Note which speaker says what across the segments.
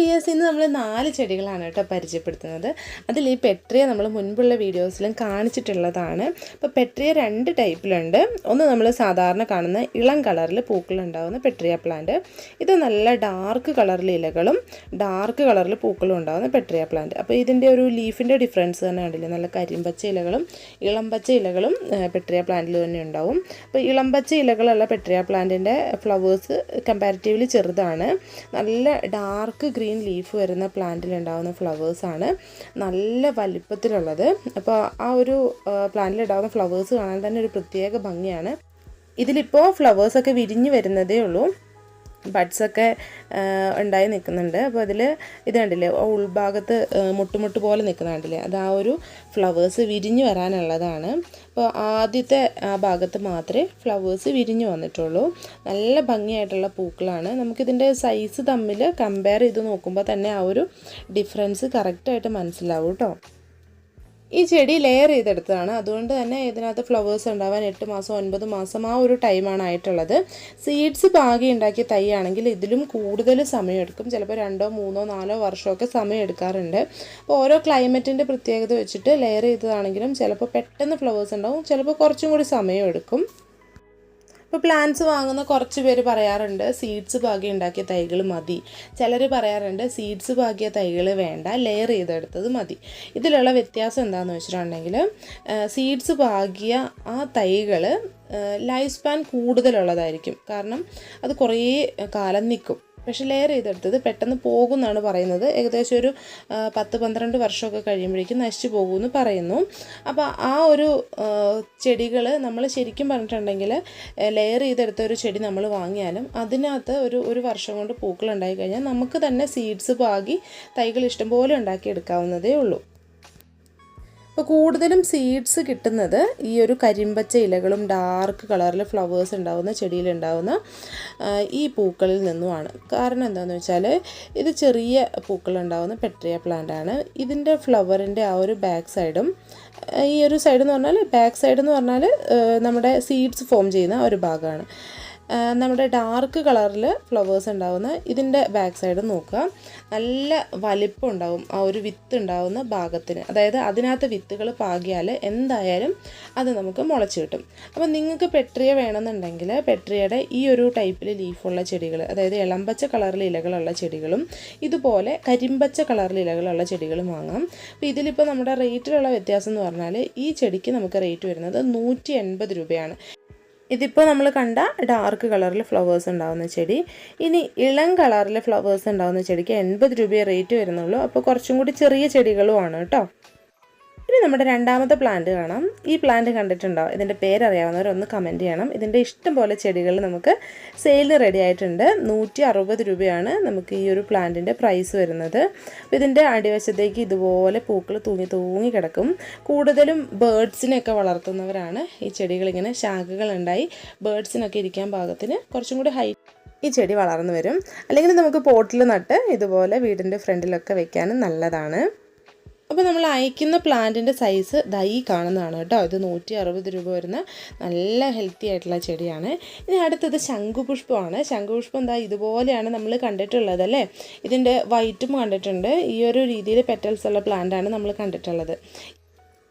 Speaker 1: Dears ഇന്ന് നമ്മൾ നാല് ചെടികളാണ് കേട്ടോ പരിചയപ്പെടുത്തുന്നത്. അതിൽ ഈ പെട്രിയ നമ്മൾ മുൻപുള്ള വീഡിയോസിലും കാണിച്ചിട്ടുള്ളതാണ്. അപ്പോൾ പെട്രിയ രണ്ട് ടൈപ്പിലുണ്ട്. ഒന്ന് നമ്മൾ സാധാരണ കാണുന്ന ഇളം കളറിൽ പൂക്കളുണ്ടാകുന്ന പെട്രിയ പ്ലാന്റ് ഇത് നല്ല ഡാർക്ക് കളറിൽ ഇലകളും ഡാർക്ക് കളറിൽ പൂക്കളും ഉണ്ടാകുന്ന പെട്രിയ പ്ലാന്റ് അപ്പോൾ ഇതിന്റെ ഒരു ലീഫിന്റെ ഡിഫറൻസ് തന്നെ കണ്ടില്ലേ? നല്ല കരിമ്പച്ച ഇലകളും ഇളം പച്ച ഇലകളും പെട്രിയ പ്ലാന്റിൽ തന്നെ ഉണ്ടാവും. അപ്പോൾ ഇളം പച്ച ഇലകളുള്ള പെട്രിയ പ്ലാന്റിന്റെ ഫ്ലവേഴ്സ് കമ്പാരിറ്റീവ്ലി ചെറുതാണ്. നല്ല ഡാർക്ക് ഗ്രീൻ ലീഫ് വരുന്ന പ്ലാന്റിൽ ഉണ്ടാകുന്ന ഫ്ലവേഴ്സാണ് നല്ല വലിപ്പത്തിലുള്ളത്. അപ്പോൾ ആ ഒരു പ്ലാന്റിൽ ഉണ്ടാകുന്ന ഫ്ലവേഴ്സ് കാണാൻ തന്നെ ഒരു പ്രത്യേക ഭംഗിയാണ്. ഇതിലിപ്പോൾ ഫ്ലവേഴ്സൊക്കെ വിരിഞ്ഞ് വരുന്നതേ ഉള്ളൂ. ബഡ്സൊക്കെ ഉണ്ടായി നിൽക്കുന്നുണ്ട്. അപ്പോൾ അതിൽ ഇത് കണ്ടില്ലേ? ഉൾഭാഗത്ത് മുട്ടുമുട്ട് പോലെ നിൽക്കുന്ന കണ്ടില്ലേ? അത് ആ ഒരു ഫ്ലവേഴ്സ് വിരിഞ്ഞു വരാനുള്ളതാണ്. അപ്പോൾ ആദ്യത്തെ ആ ഭാഗത്ത് മാത്രമേ ഫ്ലവേഴ്സ് വിരിഞ്ഞു വന്നിട്ടുള്ളൂ. നല്ല ഭംഗിയായിട്ടുള്ള പൂക്കളാണ്. നമുക്കിതിന്റെ സൈസ് തമ്മിൽ കമ്പയർ ചെയ്ത് നോക്കുമ്പോൾ തന്നെ ആ ഒരു ഡിഫറൻസ് കറക്റ്റായിട്ട് മനസ്സിലാവും കേട്ടോ. ഈ ചെടി ലെയർ ചെയ്തെടുത്തതാണ്. അതുകൊണ്ട് തന്നെ ഇതിനകത്ത് ഫ്ലവേഴ്സ് ഉണ്ടാവാൻ എട്ട് മാസം ഒൻപത് മാസം ആ ഒരു ടൈമാണ് ആയിട്ടുള്ളത്. സീഡ്സ് പാകി ഉണ്ടാക്കിയ തൈ ആണെങ്കിൽ ഇതിലും കൂടുതൽ സമയമെടുക്കും. ചിലപ്പോൾ രണ്ടോ മൂന്നോ നാലോ വർഷമൊക്കെ സമയം എടുക്കാറുണ്ട് അപ്പോൾ ഓരോ ക്ലൈമറ്റിന്റെ പ്രത്യേകത വെച്ചിട്ട് ലെയർ ചെയ്തതാണെങ്കിലും ചിലപ്പോൾ പെട്ടെന്ന് ഫ്ലവേഴ്സ് ഉണ്ടാവും. ചിലപ്പോൾ കുറച്ചും കൂടി സമയം എടുക്കും ഇപ്പോൾ പ്ലാന്റ്സ് വാങ്ങുന്ന കുറച്ച് പേര് പറയാറുണ്ട് സീഡ്സ് പാകി ഉണ്ടാക്കിയ തൈകൾ മതി. ചിലർ പറയാറുണ്ട് സീഡ്സ് പാകിയ തൈകൾ വേണ്ട ലെയർ ചെയ്തെടുത്തത് മതി. ഇതിലുള്ള വ്യത്യാസം എന്താണെന്ന് വെച്ചിട്ടുണ്ടെങ്കിൽ സീഡ്സ് പാകിയ ആ തൈകൾ ലൈഫ് സ്പാൻ കൂടുതലുള്ളതായിരിക്കും. കാരണം അത് കുറേ കാലം നിൽക്കും പക്ഷെ ലെയർ ചെയ്തെടുത്തത് പെട്ടെന്ന് പോകും എന്നാണ് പറയുന്നത്. ഏകദേശം ഒരു പത്ത് പന്ത്രണ്ട് വർഷമൊക്കെ കഴിയുമ്പോഴേക്കും നശിച്ചു പോകുമെന്ന് പറയുന്നു. അപ്പോൾ ആ ഒരു ചെടികൾ നമ്മൾ ശരിക്കും പറഞ്ഞിട്ടുണ്ടെങ്കിൽ ലെയർ ചെയ്തെടുത്ത ഒരു ചെടി നമ്മൾ വാങ്ങിയാലും അതിനകത്ത് ഒരു ഒരു വർഷം കൊണ്ട് പൂക്കൾ ഉണ്ടായി കഴിഞ്ഞാൽ നമുക്ക് തന്നെ സീഡ്സ് പാകി തൈകൾ ഇഷ്ടംപോലെ ഉണ്ടാക്കി എടുക്കാവുന്നതേ ഉള്ളൂ. അപ്പോൾ കൂടുതലും സീഡ്സ് കിട്ടുന്നത് ഈ ഒരു കരിമ്പച്ച ഇലകളും ഡാർക്ക് കളറിൽ ഫ്ലവേഴ്സ് ഉണ്ടാകുന്ന ചെടിയിലുണ്ടാകുന്ന ഈ പൂക്കളിൽ നിന്നുമാണ്. കാരണം എന്താണെന്ന് വെച്ചാൽ ഇത് ചെറിയ പൂക്കളുണ്ടാകുന്ന പെട്രിയ പ്ലാന്റ് ആണ്. ഇതിന്റെ ഫ്ലവറിന്റെ ആ ഒരു ബാക്ക് സൈഡും ഈ ഒരു സൈഡ് എന്ന് പറഞ്ഞാൽ ബാക്ക് സൈഡ് എന്ന് പറഞ്ഞാൽ നമ്മുടെ സീഡ്സ് ഫോം ചെയ്യുന്ന ഒരു ഭാഗമാണ്. നമ്മുടെ ഡാർക്ക് കളറിൽ ഫ്ലവേഴ്സ് ഉണ്ടാവുന്ന ഇതിന്റെ ബാക്ക് സൈഡ് നോക്കുക. നല്ല വലിപ്പം ഉണ്ടാവും ആ ഒരു വിത്ത് ഉണ്ടാവുന്ന ഭാഗത്തിന്. അതായത് അതിനകത്ത് വിത്തുകൾ പാകിയാൽ എന്തായാലും അത് നമുക്ക് മുളച്ച് കിട്ടും. അപ്പോൾ നിങ്ങൾക്ക് പെട്രിയ വേണമെന്നുണ്ടെങ്കിൽ പെട്രിയയുടെ ഈ ഒരു ടൈപ്പിൽ ലീഫുള്ള ചെടികൾ അതായത് ഇളമ്പച്ച കളറിൽ ഇലകളുള്ള ചെടികളും ഇതുപോലെ കരിമ്പച്ച കളറിൽ ഇലകളുള്ള ചെടികളും വാങ്ങാം. അപ്പോൾ ഇതിലിപ്പോൾ നമ്മുടെ റേറ്റിലുള്ള വ്യത്യാസം എന്ന് പറഞ്ഞാൽ ഈ ചെടിക്ക് നമുക്ക് റേറ്റ് വരുന്നത് നൂറ്റി രൂപയാണ്. ഇതിപ്പോൾ നമ്മൾ കണ്ട ഡാർക്ക് കളറിൽ ഫ്ലവേഴ്സ് ഉണ്ടാകുന്ന ചെടി. ഇനി ഇളം കളറിൽ ഫ്ലവേഴ്സ് ഉണ്ടാകുന്ന ചെടിക്ക് എൺപത് രൂപയെ റേറ്റ് വരുന്നുള്ളൂ. അപ്പോൾ കുറച്ചും കൂടി ചെറിയ ചെടികളുമാണ് കേട്ടോ. നമ്മുടെ രണ്ടാമത്തെ പ്ലാന്റ് കാണാം. ഈ പ്ലാന്റ് കണ്ടിട്ടുണ്ടോ? ഇതിന്റെ പേരറിയാവുന്നവർ ഒന്ന് കമന്റ് ചെയ്യണം. ഇതിന്റെ ഇഷ്ടം പോലെ ചെടികൾ നമുക്ക് സെയിലിന് റെഡി ആയിട്ടുണ്ട്. നൂറ്റി അറുപത് രൂപയാണ് നമുക്ക് ഈ ഒരു പ്ലാന്റിന്റെ പ്രൈസ് വരുന്നത്. അപ്പോൾ ഇതിന്റെ അടിവശത്തേക്ക് ഇതുപോലെ പൂക്കൾ തൂങ്ങി തൂങ്ങി കിടക്കും. കൂടുതലും ബേഡ്സിനെയൊക്കെ വളർത്തുന്നവരാണ്. ഈ ചെടികളിങ്ങനെ ശാഖകളുണ്ടായി ബേഡ്സിനൊക്കെ ഇരിക്കാൻ പാകത്തിന് കുറച്ചും കൂടി ഹൈറ്റ് ഈ ചെടി വളർന്നു വരും. അല്ലെങ്കിൽ നമുക്ക് പോട്ടിൽ നട്ട് ഇതുപോലെ വീടിന്റെ ഫ്രണ്ടിലൊക്കെ വെക്കാനും നല്ലതാണ്. അപ്പോൾ നമ്മൾ അയക്കുന്ന പ്ലാന്റിന്റെ സൈസ് ദൈ കാണുന്നതാണ് കേട്ടോ. ഇത് നൂറ്റി അറുപത് രൂപ വരുന്ന നല്ല ഹെൽത്തി ആയിട്ടുള്ള ചെടിയാണ്. ഇനി അടുത്തത് ശംഖുപുഷ്പമാണ്. ശംഖുപുഷ്പം എന്താ ഇതുപോലെയാണ് നമ്മൾ കണ്ടിട്ടുള്ളത് അല്ലേ? ഇതിന്റെ വൈറ്റും കണ്ടിട്ടുണ്ട്. ഈ ഒരു രീതിയിൽ പെറ്റൽസ് ഉള്ള പ്ലാന്റാണ് നമ്മൾ കണ്ടിട്ടുള്ളത്.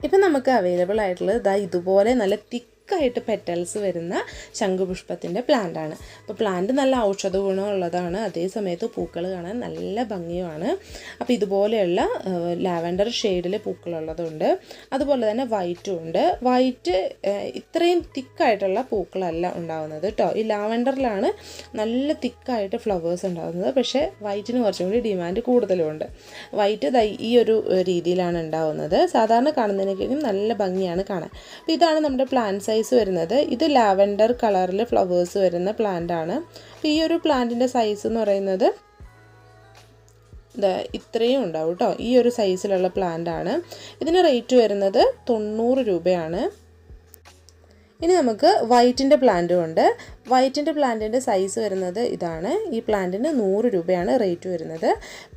Speaker 1: ഇപ്പം നമുക്ക് അവൈലബിൾ ആയിട്ടുള്ളത് ദാ ഇതുപോലെ നല്ല തിക്ക് തിക്കായിട്ട് പെറ്റൽസ് വരുന്ന ശംഖുപുഷ്പത്തിന്റെ പ്ലാന്റാണ്. അപ്പോൾ പ്ലാന്റ് നല്ല ഔഷധ ഗുണമുള്ളതാണ്. അതേ സമയത്ത് പൂക്കൾ കാണാൻ നല്ല ഭംഗിയുമാണ്. അപ്പോൾ ഇതുപോലെയുള്ള ലാവൻഡർ ഷെയ്ഡിൽ പൂക്കളുള്ളതുണ്ട്. അതുപോലെ തന്നെ വൈറ്റും ഉണ്ട്. വൈറ്റ് ഇത്രയും തിക്കായിട്ടുള്ള പൂക്കളല്ല ഉണ്ടാകുന്നത് കേട്ടോ ഈ ലാവൻഡറിലാണ് നല്ല തിക്കായിട്ട് ഫ്ലവേഴ്സ് ഉണ്ടാകുന്നത് പക്ഷേ വൈറ്റിന് കുറച്ചും കൂടി ഡിമാൻഡ് കൂടുതലുമുണ്ട് വൈറ്റ് ഈ ഒരു രീതിയിലാണ് ഉണ്ടാകുന്നത് സാധാരണ കാണുന്നതിനേക്കും നല്ല ഭംഗിയാണ് കാണാൻ. അപ്പോൾ ഇതാണ് നമ്മുടെ പ്ലാന്റ് സൈസ് സൈസ് വരുന്നത്. ഇത് ലാവൻഡർ കളറിൽ ഫ്ലവേഴ്സ് വരുന്ന പ്ലാന്റ് ആണ്. ഈ ഒരു പ്ലാന്റിന്റെ സൈസ് എന്ന് പറയുന്നത് ഇത്രയും ഉണ്ടാവും കേട്ടോ ഈ ഒരു സൈസിലുള്ള പ്ലാന്റ് ആണ്. ഇതിന് റേറ്റ് വരുന്നത് തൊണ്ണൂറ് രൂപയാണ്. ഇനി നമുക്ക് വൈറ്റിന്റെ പ്ലാന്റും ഉണ്ട്. വൈറ്റിന്റെ പ്ലാന്റിന്റെ സൈസ് വരുന്നത് ഇതാണ്. ഈ പ്ലാന്റിന് നൂറ് രൂപയാണ് റേറ്റ് വരുന്നത്.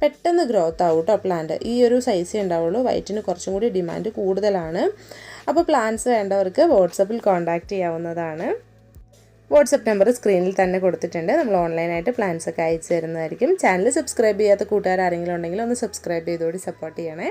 Speaker 1: പെട്ടെന്ന് ഗ്രോത്ത് ആവും കേട്ടോ പ്ലാന്റ് ഈ ഒരു സൈസേ ഉണ്ടാവുള്ളൂ. വൈറ്റിന് കുറച്ചും കൂടി ഡിമാൻഡ് കൂടുതലാണ്. അപ്പോൾ പ്ലാൻസ് വേണ്ടവർക്ക് വാട്സപ്പിൽ കോൺടാക്റ്റ് ചെയ്യാവുന്നതാണ്. വാട്സപ്പ് നമ്പർ സ്ക്രീനിൽ തന്നെ കൊടുത്തിട്ടുണ്ട്. നമ്മൾ ഓൺലൈനായിട്ട് പ്ലാൻസ് ഒക്കെ അയച്ചു തരുന്നതായിരിക്കും. ചാനൽ സബ്സ്ക്രൈബ് ചെയ്യാത്ത കൂട്ടുകാർ ആരെങ്കിലും ഉണ്ടെങ്കിൽ ഒന്ന് സബ്സ്ക്രൈബ് ചെയ്തുകൂടി സപ്പോർട്ട് ചെയ്യണേ.